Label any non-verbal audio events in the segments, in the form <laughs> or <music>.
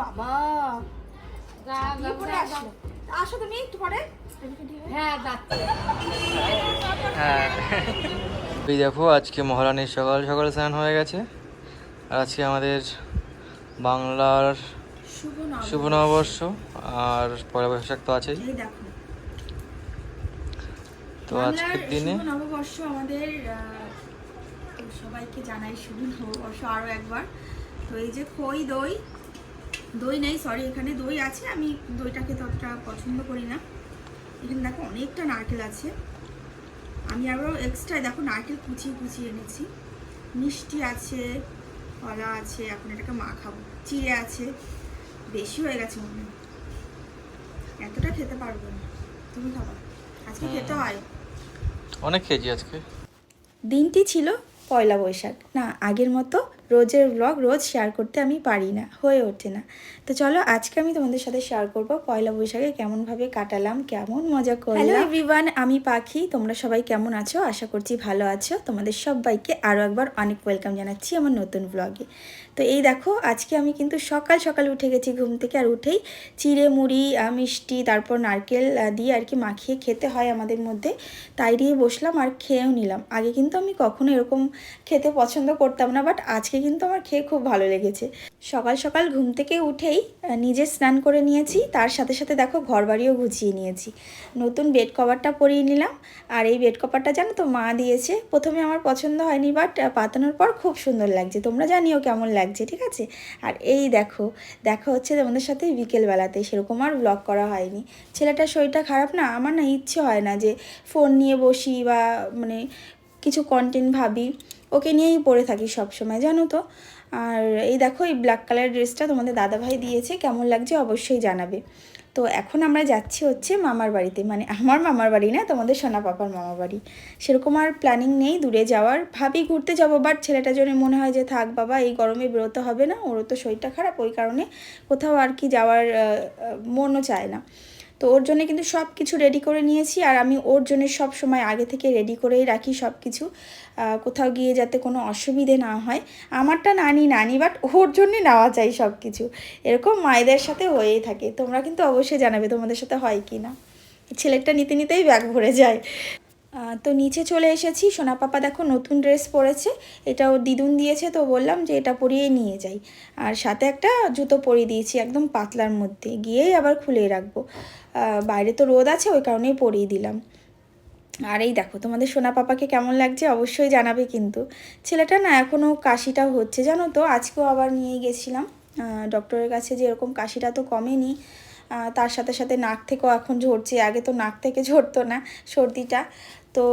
বাবা। আসো তুমি একটু পরে। হ্যাঁ হ্যাঁ। এই দেখো আজকে মহারানীর সকাল সকাল স্নান হয়ে গেছে। আর আজকে আমাদের বাংলার শুভ নব নববর্ষ আর পয়লা বৈশাখ তো আছেই। তো আজকের দিনে নববর্ষ আমাদের সবাইকে জানাই শুভ নববর্ষ আরও একবার। তো এই যে খই দই দই নেই সরি এখানে দই আছে আমি দইটাকে ততটা পছন্দ করি না। এখানে দেখো অনেকটা নারকেল আছে। আমি আরও এক্সট্রা দেখো নারকেল কুচিয়ে কুচিয়ে এনেছি। মিষ্টি আছে কলা আছে এখন এটাকে মাখাবো। চিড়ে আছে বেশি হয়ে গেছে মনে এতটা খেতে পারব না। তুমি খাবা। আজকে খেতে হয়? অনেক খেয়েছি আজকে। দিনটি ছিল পয়লা বৈশাখ। না আগের মতো রোজের ব্লগ রোজ শেয়ার করতে আমি পারি না, হয়ে ওঠে না। তো চলো আজকে আমি তোমাদের সাথে শেয়ার করব পয়লা বৈশাখে কেমনভাবে কাটালাম, কেমন মজা করলাম। হ্যালো এভরিওয়ান আমি পাখি, তোমরা সবাই কেমন আছো? আশা করছি ভালো আছো। তোমাদের সবাইকে আরও একবার অনেক ওয়েলকাম জানাচ্ছি আমার নতুন ব্লগে তো এই দেখো, আজকে আমি কিন্তু সকাল সকাল উঠে গেছি ঘুম থেকে আর উঠেই চিড়ে মুড়ি মিষ্টি, তারপর নারকেল দিয়ে আর কি মাখিয়ে খেতে হয় আমাদের মধ্যে। তাই দিয়ে বসলাম আর খেয়েও নিলাম। আগে কিন্তু আমি কখনো এরকম খেতে পছন্দ করতাম না বাট আজকে কিন্তু আমার খেয়ে খুব ভালো লেগেছে। সকাল সকাল ঘুম থেকে উঠেই নিজে স্নান করে নিয়েছি, তার সাথে সাথে দেখো ঘর বাড়িও গুছিয়ে নিয়েছি। নতুন বেড কভারটা পরিয়ে নিলাম, আর এই বেড কভারটা জানো তো মা দিয়েছে। প্রথমে আমার পছন্দ হয়নি বাট পাতানোর পর খুব সুন্দর লাগছে। তোমরা জানিও কেমন লাগছে, ঠিক আছে? আর এই দেখো, দেখা হচ্ছে তোমাদের সাথে বিকেলবেলাতে, সেরকম আর ব্লগ করা হয়নি। ছেলেটার শরীরটা খারাপ না? আমার না ইচ্ছে হয় না যে ফোন নিয়ে বসি বা মানে কিছু কন্টেন্ট ভাবি। ওকে নিয়েই পরে থাকি সব সময় জানো তো। আর এই দেখো, এই ব্ল্যাক কালার ড্রেসটা তোমাদের দাদাভাই দিয়েছে, কেমন লাগছে অবশ্যই জানাবে। তো এখন আমরা যাচ্ছি হচ্ছে মামার বাড়িতে মানে আমার মামার বাড়ি না, তোমাদের সোনা পাপার মামার বাড়ি। সেরকম আর প্ল্যানিং নেই, দূরে যাওয়ার। ভাবি ঘুরতে যাব বাট ছেলেটার জন্য মনে হয় যে, থাক বাবা, এই গরমে বেরোতে হবে না, ওরও তো শরীরটা খারাপ, ওই কারণে কোথাও আর কি যাওয়ার মনও চায় না। তো ওর জন্য কিন্তু সব কিছু রেডি করে নিয়েছি আর আমি ওর জন্য সব সময় আগে থেকে রেডি করেই রাখি সব কিছু কোথাও গিয়ে যাতে কোনো অসুবিধে না হয়। আমারটা নানি নানি বাট ওর জন্যে নেওয়া যায় সব কিছু এরকম মায়েদের সাথে হয়েই থাকে। তোমরা কিন্তু অবশ্যই জানাবে তোমাদের সাথে হয় কি না। ছেলেটা নিতে নিতেই ব্যাগ ভরে যায়। তো নিচে চলে এসেছি। সোনা পাপা দেখো নতুন ড্রেস পরেছে। এটা ওর দিদুন দিয়েছে, তো বললাম যে এটা পরিয়ে নিয়ে যাই। আর সাথে একটা জুতো পরিয়ে দিয়েছি একদম পাতলার মধ্যে। গিয়েই আবার খুলে রাখব। বাইরে তো রোদ আছে, ওই কারণেই পরিয়ে দিলাম। আর এই দেখো, তোমাদের সোনা পাপাকে কেমন লাগছে অবশ্যই জানাবে কিন্তু। ছেলেটা না এখনও কাশিটা হচ্ছে, জানো তো? আজকেও আবার নিয়ে গেছিলাম। ডক্টরের কাছে যে এরকম কাশিটা তো কমেনি। তার সাথে সাথে নাক থেকেও এখন ঝরছে, আগে তো নাক থেকে ঝরতো না সর্দিটা। তো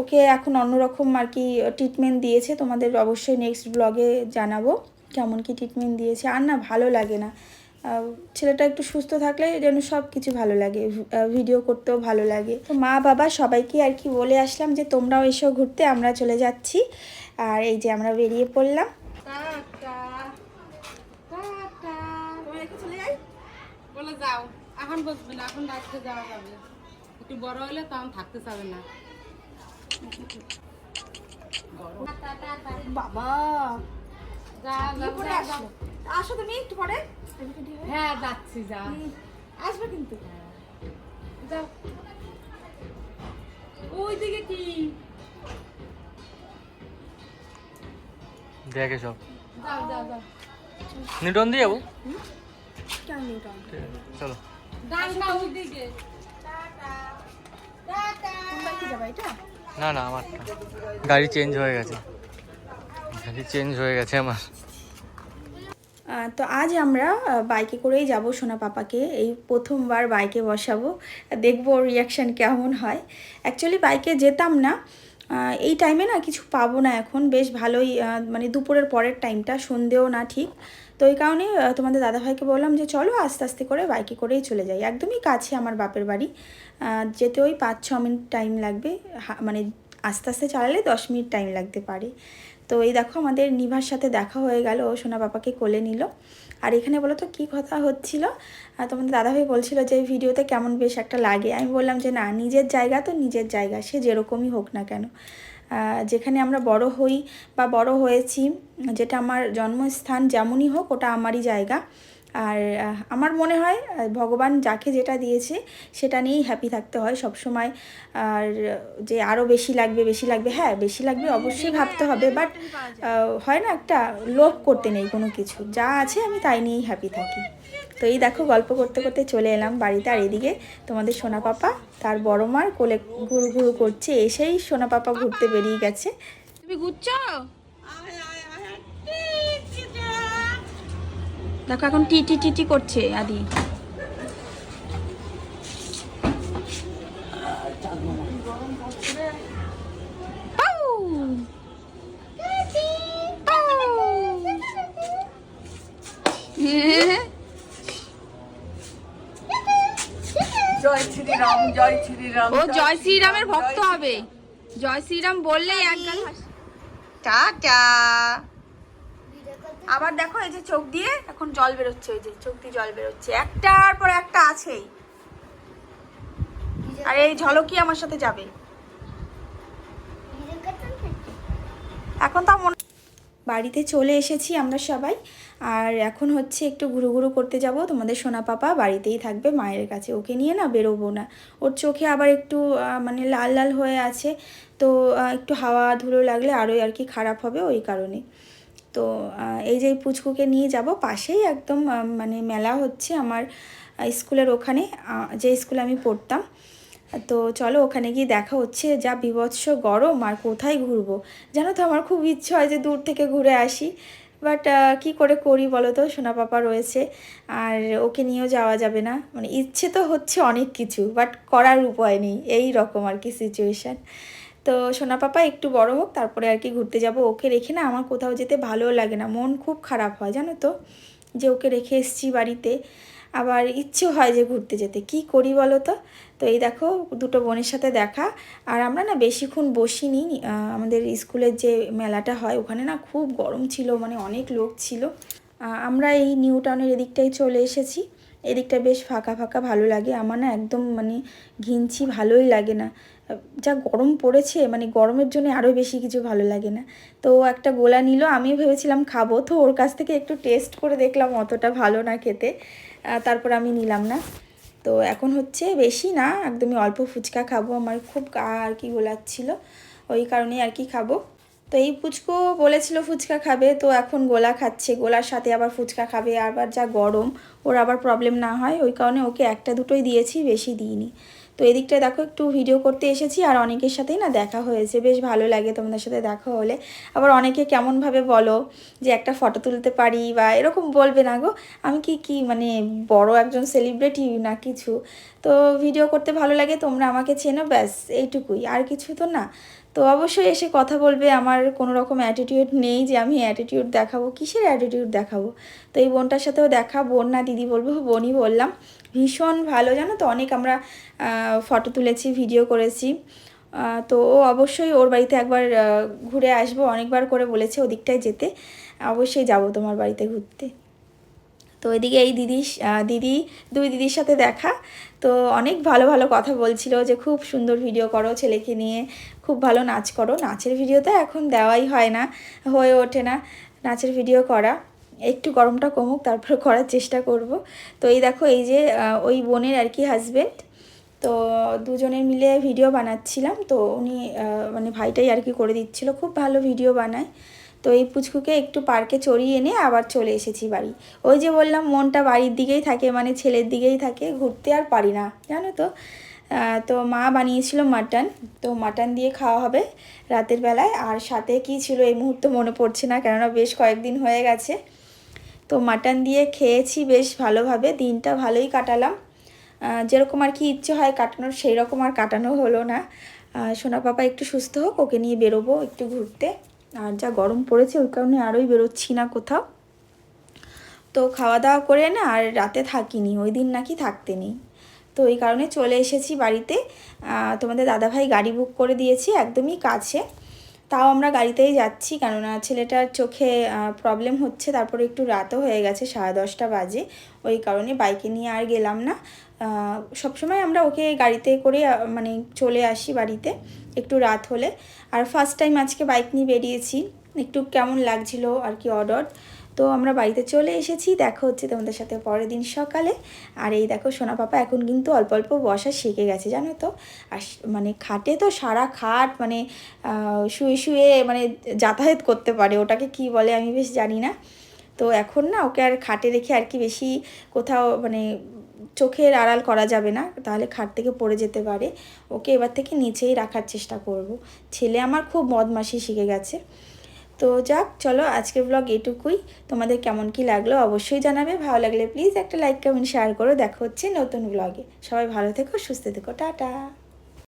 ওকে এখন অন্যরকম আর কি ট্রিটমেন্ট দিয়েছে, তোমাদের অবশ্যই নেক্সট ব্লগে জানাব। কেমন কি ট্রিটমেন্ট দিয়েছে, আর না ভালো লাগে না। ছেলেটা একটু সুস্থ থাকলে যেন সব কিছু ভালো লাগে ভিডিও করতেও ভালো লাগে। তো মা বাবা সবাইকে আর কি বলে আসলাম যে তোমরাও এসো ঘুরতে আমরা চলে যাচ্ছি। আর এই যে আমরা বেরিয়ে পড়লাম। Tata tata. চলে যাই? বলে যাও। এখন বসবে না এখন রাত্রে যাওয়া যাবে। একটু বড় হলে তখন থাকতে চাবে না। <laughs> বাবা। যা, আসো তুমি একটু পরে। হ্যাঁ যাচ্ছি যা। আসবে কিন্তু। যাও ওই দিকে কি? দেখে সব যাও যাও যাও নিউটন দিয়ে যাব। চলো। না না আমার গাড়ি চেঞ্জ হয়ে গেছে। গাড়ি চেঞ্জ হয়ে গেছে আমার। তো আজ আমরা বাইকে করেই যাব সোনা পাপাকে। এই প্রথমবার বাইকে বসাবো। দেখব ওর রিয়াকশান কেমন হয়। অ্যাকচুয়ালি বাইকে যেতাম না। এই টাইমে না কিছু পাবো না এখন। বেশ ভালোই মানে দুপুরের পরের টাইমটা সন্ধেও না ঠিক। তো এই কারণে তোমাদের দাদাভাইকে বললাম যে চলো আস্তে আস্তে করে বাইকে করেই চলে যাই। একদমই কাছে আমার বাপের বাড়ি। যেতে ওই পাঁচ ছ মিনিট টাইম লাগবে। মানে আস্তে আস্তে চালালে দশ মিনিট টাইম লাগতে পারে। তো এই দেখো আমাদের নিভার সাথে দেখা হয়ে গেল, ও সোনা পাপাকে কোলে নিল। আর এখানে বলো তো কী কথা হচ্ছিল? তোমাদের দাদাভাই বলছিল যে ভিডিওতে কেমন বেশ একটা লাগে? আমি বললাম যে, না, নিজের জায়গা তো নিজের জায়গা, সে যেরকমই হোক না কেন। যেখানে আমরা বড় হই বা বড় হয়েছি, যেটা আমার জন্মস্থান যেমনই হোক, ওটা আমারই জায়গা। আর আমার মনে হয় ভগবান যাকে যেটা দিয়েছে সেটা নিয়েই হ্যাপি থাকতে হয় সব সময় আর যে আরও বেশি লাগবে বেশি লাগবে হ্যাঁ বেশি লাগবে অবশ্যই ভাবতে হবে। বাট হয় না একটা লোভ করতে নেই কোনো কিছু। যা আছে আমি তাই নিয়েই হ্যাপি থাকি। তো এই দেখো গল্প করতে করতে চলে এলাম বাড়িতে। আর এদিকে তোমাদের সোনা পাপা তার বড় মার কোলে ঘুরু ঘুরু করছে। এসেই সোনা পাপা ঘুরতে বেরিয়ে গেছে। তুমি ঘুরছো? দেখো এখন টি টি টি টি করছে আদি। পাউ! জয় শ্রীরাম জয় শ্রীরাম ও জয় শ্রীরামের ভক্ত হবে। জয় শ্রীরাম বললেই একদম টাটা আবার দেখো এই যে চোখ দিয়ে এখন জল বেরোচ্ছে ওই যে চোখ দিয়ে জল বেরোচ্ছে। একটার পর একটা আছেই। আর এই ঝলকি আমার সাথে যাবে। এখন তো বাড়িতে চলে এসেছি আমরা সবাই। আর এখন হচ্ছে একটু ঘুরু ঘুরু করতে যাব। তোমাদের সোনা পাপা বাড়িতেই থাকবে, মায়ের কাছে। ওকে নিয়ে না বেরোবো না। ওর চোখে আবার একটু মানে লাল লাল হয়ে আছে। তো একটু হাওয়া ধুলো লাগলে আরোই আর কি খারাপ হবে ওই কারণে। তো এই যে পুচকুকে নিয়ে যাব পাশেই একদম মানে মেলা হচ্ছে আমার স্কুলের ওখানে যে স্কুলে আমি পড়তাম। তো চলো ওখানে গিয়ে দেখা হচ্ছে, যা বিভৎস গরম আর কোথায় ঘুরবো? জানো তো আমার খুব ইচ্ছে হয় যে দূর থেকে ঘুরে আসি। বাট কি করে করি বলো তো? সোনা পাপা রয়েছে, আর ওকে নিয়েও যাওয়া যাবে না। মানে ইচ্ছে তো হচ্ছে অনেক কিছু, বাট করার উপায় নেই, এই রকম আর কি সিচুয়েশান তো সোনা পাপা একটু বড় হোক, তারপরে আর কি ঘুরতে যাব। ওকে রেখে না আমার কোথাও যেতে ভালোও লাগে না, মন খুব খারাপ হয়, জানো তো? যে ওকে রেখে এসেছি বাড়িতে। আবার ইচ্ছে হয় যে ঘুরতে যেতে, কি করি বলো তো? তো এই দেখো, দুটো বোনের সাথে দেখা। আর আমরা না বেশিক্ষণ বসিনি আমাদের স্কুলের যে মেলাটা হয়, ওখানে না খুব গরম ছিল মানে অনেক লোক ছিল। আমরা এই নিউ টাউনের এদিকটাই চলে এসেছি। এদিকটা বেশ ফাঁকা ফাঁকা ভালো লাগে। আমার না একদম মানে ঘিনছি ভালোই লাগে না। যা গরম পড়েছে মানে গরমের জন্য আরও বেশি কিছু ভালো লাগে না। তো একটা গোলা নিল, আমিও ভেবেছিলাম খাব। তো ওর কাছ থেকে একটু টেস্ট করে দেখলাম অতটা ভালো না খেতে। তারপর আমি নিলাম না। তো এখন হচ্ছে বেশি না, একদমই অল্প ফুচকা খাব। আমার খুব গা আর কি গোলাচ্ছিল। ওই কারণেই আর কি খাব। তো এই ফুচকো বলেছিল ফুচকা খাবে, তো এখন গোলা খাচ্ছে। গোলার সাথে আবার ফুচকা খাবে, আবার যা গরম, ওর আবার প্রবলেম না হয়। ওই কারণে ওকে একটা দুটোই দিয়েছি, বেশি দিইনি। তো এদিকটায় দেখো, একটু ভিডিও করতে এসেছি, আর অনেকের সাথেই না দেখা হয়েছে। বেশ ভালো লাগে তোমাদের সাথে দেখা হলে। আবার অনেকে কেমনভাবে বলো যে, একটা ফটো তুলতে পারি বা এরকম বলবে না গো। আমি কি কি মানে বড় একজন সেলিব্রিটি না কিছু? তো ভিডিও করতে ভালো লাগে, তোমরা আমাকে চেনো, ব্যাস, এইটুকুই। আর কিছু তো না। তো অবশ্যই এসে কথা বলবে। আমার কোনো রকম অ্যাটিটিউড নেই যে আমি অ্যাটিটিউড দেখাবো, কিসের অ্যাটিটিউড দেখাবো? তো এই বোনটার সাথেও দেখা, বোন না দিদি বলব, বোনই বললাম। ভীষণ ভালো, জানো তো? অনেক আমরা ফটো তুলেছি ভিডিও করেছি। তো ও অবশ্যই ওর বাড়িতে একবার ঘুরে আসব। অনেকবার করে বলেছে ওদিকটায় যেতে। অবশ্যই যাব তোমার বাড়িতে ঘুরতে। তো এদিকে এই দিদি দিদি, দুই দিদির সাথে দেখা। তো অনেক ভালো ভালো কথা বলছিল যে, খুব সুন্দর ভিডিও করো ছেলেকে নিয়ে, খুব ভালো নাচ করো। নাচের ভিডিও তো এখন দেওয়াই হয় না, হয়ে ওঠে না। নাচের ভিডিও করা, একটু গরমটা কমুক, তারপর করার চেষ্টা করব। তো এই দেখো, এই যে ওই বোনের আর কি হাজবেন্ড তো দুজনে মিলে ভিডিও বানাচ্ছিলাম। তো উনি মানে ভাইটাই আর কি করে দিচ্ছিল। খুব ভালো ভিডিও বানায়। তো এই পুচকুকে একটু পার্কে চড়িয়ে এনে আবার চলে এসেছি বাড়ি। ওই যে বললাম, মনটা বাড়ির দিকেই থাকে মানে ছেলের দিকেই থাকে, ঘুরতে আর পারি না, জানো তো। তো মা বানিয়েছিল মাটন, তো মাটন দিয়ে খাওয়া হবে রাতের বেলায়। আর সাথে কি ছিল এই মুহূর্তে মনে পড়ছে না, কেননা বেশ কয়েকদিন হয়ে গেছে। তো মাটন দিয়ে খেয়েছি বেশ ভালোভাবে, দিনটা ভালোই কাটালাম। যেরকম আর কি ইচ্ছে হয় কাটানোর, সেই রকম আর কাটানো হলো না। সোনা পাপা একটু সুস্থ হোক, ওকে নিয়ে বেরোবো একটু ঘুরতে। আর যা গরম পড়েছে, ওই কারণে আরোই বেরোচ্ছি না কোথাও। তো খাওয়া দাওয়া করে না, আর রাতে থাকিনি, ওই দিন নাকি থাকতে নেই। তো এই কারণে চলে এসেছি বাড়িতে। তোমাদের দাদাভাই গাড়ি বুক করে দিয়েছি, একদমই কাছে। তাও আমরা গাড়িতেই যাচ্ছি, কেননা ছেলেটার চোখে প্রবলেম হচ্ছে। তারপরে একটু রাতও হয়ে গেছে, সাড়ে দশটা বাজে। ওই কারণে বাইকে নিয়ে আর গেলাম না। সবসময় আমরা ওকে গাড়িতে করে মানে চলে আসি বাড়িতে, একটু রাত হলে। আর ফার্স্ট টাইম আজকে বাইক নিয়ে বেরিয়েছি। একটু কেমন লাগছিল আর কি অর্ডার তো আমরা বাড়িতে চলে এসেছি। দেখা হচ্ছে তোমাদের সাথে পরের দিন সকালে। আর এই দেখো, সোনা পাপা এখন কিন্তু অল্প অল্প বসা শিখে গেছে, জানো তো? আর মানে খাটে তো সারা খাট মানে শুয়ে শুয়ে মানে যাতায়াত করতে পারে। ওটাকে কি বলে আমি বেশ জানি না। তো এখন না, ওকে আর খাটে রেখে আর কি বেশি কোথাও মানে চোখের আড়াল করা যাবে না। তাহলে খাট থেকে পড়ে যেতে পারে। ওকে এবার থেকে নিচেই রাখার চেষ্টা করব। ছেলে আমার খুব বদমাশি শিখে গেছে। তো যাক, চলো আজকের ব্লগ এটুকুই। তোমাদের কেমন কি লাগল অবশ্যই জানাবে। ভালো লাগলে প্লিজ একটা লাইক কমেন্ট শেয়ার করো। দেখা হচ্ছে নতুন ব্লগে সবাই ভালো থেকো, সুস্থ থেকো। টাটা।